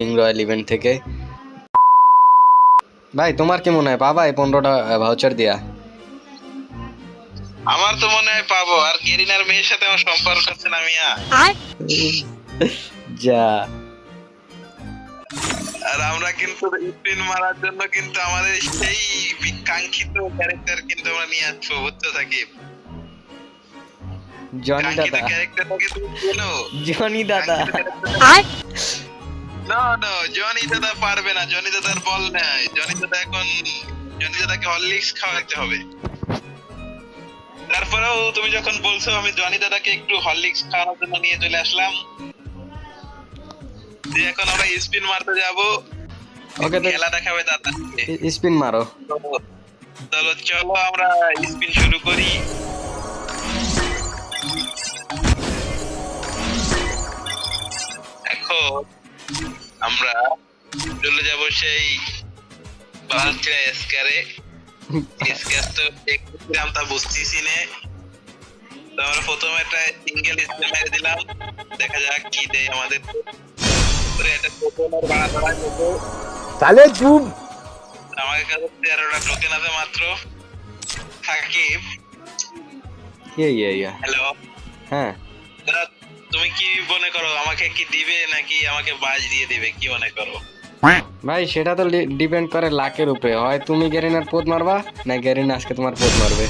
Royal event থেকে। ভাই তোমার কি মনে হয় পাবা এই পনেরোটা ভাউচার দিয়া? আমার তো মনে হয় পাবো আর কেরিনার মেয়ের সাথে আমার সম্পর্ক আছে না মিয়া। যা। আর আমরা কিন্তু স্পিন মারার জন্য কিন্তু আমাদের সেই কাঙ্ক্ষিত ক্যারেক্টার কিন্তু আমরা নিয়ে আসব বুঝছ সাকিব? জনি দাদা। জনি দাদা। নো নো জনি দাদা পারবে না জনি দাদার বল নাই। জনি দাদা এখন জনি দাদাকে হরলিক্স খাওয়াতে হবে। তারপরেও তুমি যখন বলছো আমি জনি দাদাকে একটু হরলিক্স খাওয়ানোর জন্য নিয়ে চলে আসলাম যে এখন আমরা স্পিন মারতে যাব। ওকে তো খেলা দেখাবে দাদা। স্পিন মারো। চলো চলো আমরা স্পিন শুরু করি। এখন আমরা চলে যাব সেই বালচা এসকারে এসকার তো দেখলাম তা বুঝতেছি না। তো আমরা প্রথমে একটা সিঙ্গেল স্পেল মেরে দিলাম। দেখা যাক কি দেয় আমাদের। তাহলে চুপ আমার কাছে তেরোটা টোকেন আছে মাত্র। সাকিব। ইয়া ইয়া ইয়া হ্যালো হ্যাঁ। কি মনে করো? আমাকে কি দিবে নাকি আমাকে বাজ দিয়ে দিবে? কি মনে করো? ভাই সেটা তো ডিপেন্ড করে লাকের উপরে। হয় তুমি গ্যারিনার পোদ মারবা না গ্যারিন আজকে তোমার পোদ মারবে।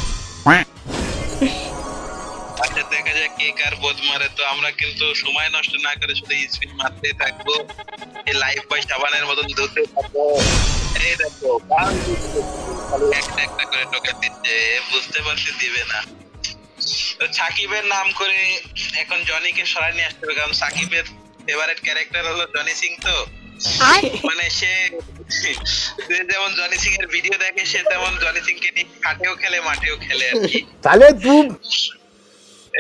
আচ্ছা দেখা যাক কে কার বোধ মারে। তো আমরা কিন্তু সময় নষ্ট না করে শুধু স্পিন মারতে থাকব। এই লাইফ বয় সাবানের মতন ধরতে থাকব। এই দেখো একটা একটা করে টোকেন দিচ্ছে বুঝতে পারছি দিবে না। তো সাকিবের নাম করে এখন জনিকে সরাই নিয়ে আসতে হবে কারণ সাকিবের ফেভারিট ক্যারেক্টার হলো জনি সিং তো। মানে সে যেমন জনি সিং এর ভিডিও দেখে সে তেমন জনি সিং কে নিয়ে খেলে মাঠেও খেলে আর কি। তাহলে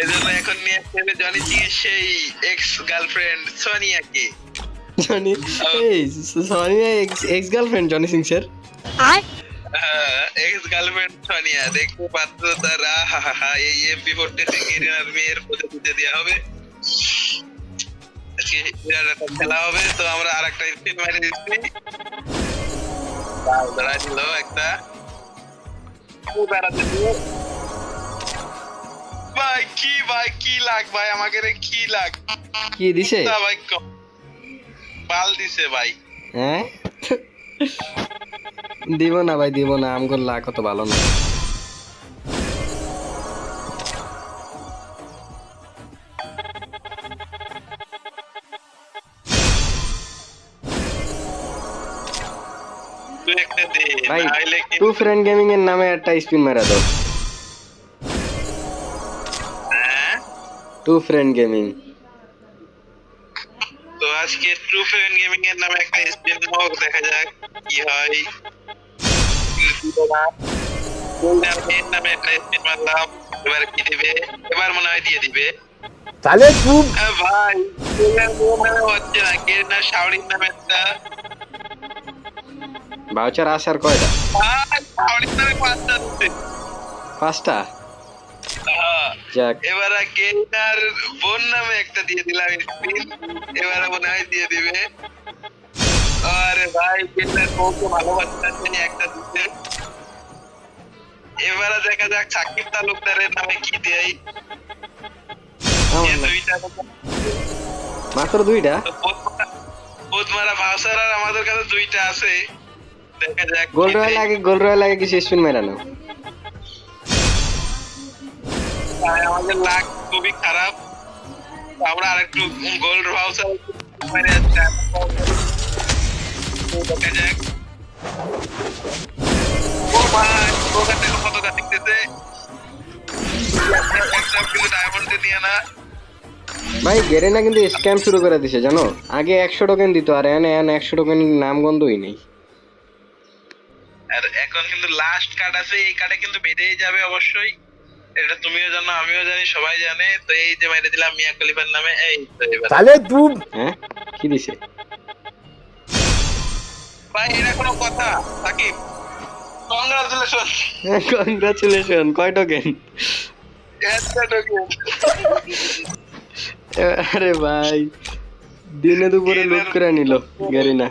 এই জন্য এখন নিয়ে আসতে জনি সিং এর সেই এক্স গার্লফ্রেন্ড সোনিয়াকে জনি এই Sonia ex girlfriend Johnny Singh sir ex girlfriend Sonia দেখতে পাচ্ছ তারা এই এমপি ফোরটি সিঙ্গেরিনার মেয়ের দেওয়া হবে। আজকে বিরাট একটা খেলা হবে তো আমরা আর একটা স্পিন মেরে দিচ্ছি। দাঁড়া একটা। ভাই কি ভাই কি লাগ ভাই আমাকে রে কি লাগ। কি দিছে? ভাই বাল দিছে ভাই। হ্যাঁ? দিব না ভাই দিব না। আমগোর লাখ অত ভালো না। ভাই টু ফ্রেন্ড গেমিং এর নামে একটা স্পিন মেরা দাও? টু ফ্রেন্ড গেমিং আজকে ট্রু ফ্রেন্ড গেমিং এর নামে একটা স্পিন হোক দেখা যাক কি হয়। এর নামে একটা স্পিন মারলাম এবার কি দিবে? এবার মনে হয় দিয়ে দিবে। তাহলে খুব ভাই হচ্ছে না কে না নামে একটা। ভাউচার আসার কয়টা? পাঁচটা পাঁচটা? এবার গেইনার বোন নামে একটা দিয়ে দিলাম স্পিন এবারে মনে হয় দিয়ে দিবে। আরে ভাই বউকে ভালোবাসতে একটা দিতে এবারে দেখা যাক সাকিব তালুকদারের নামে কি দেয়। দুইটা মাত্র দুইটা? ভাউসার আর আমাদের কাছে দুইটা আছে। দেখা যাক। কি গোল রয়্যাল দেয়। আগে গোল রয়্যাল আগে কিছু স্পিন মেরা নাও তাই আমাদের লাক খুবই খারাপ। আমরা আরেকটু গোল্ড ভাউচার দেখা যাক। ও ভাই ওখান থেকে পতাকা দেখতেছে কিন্তু ডায়মন্ড নিয়ে না। ভাই গেরেনা কিন্তু স্ক্যাম শুরু করে দিছে জানো? আগে একশো টোকেন দিত আর এনে এনে একশো টোকেন নাম গন্ধই নেই। আর এখন কিন্তু লাস্ট কার্ড আছে এই কার্ডে কিন্তু বেড়েই যাবে অবশ্যই। এটা তুমিও জানো আমিও জানি সবাই জানে। তো এই যে মাইরে দিলাম মিয়া খলিফার নামে এই তাহলে তুই হ্যাঁ? কি দিছে? ভাই এটা কোনো কথা? সাকিব কংগ্রাচুলেশন হ্যাঁ, কংগ্রাচুলেশন কয় টোকেন হ্যাঁ, আরে ভাই দিনে দুপুরে লুট করে নিল গাড়ি না।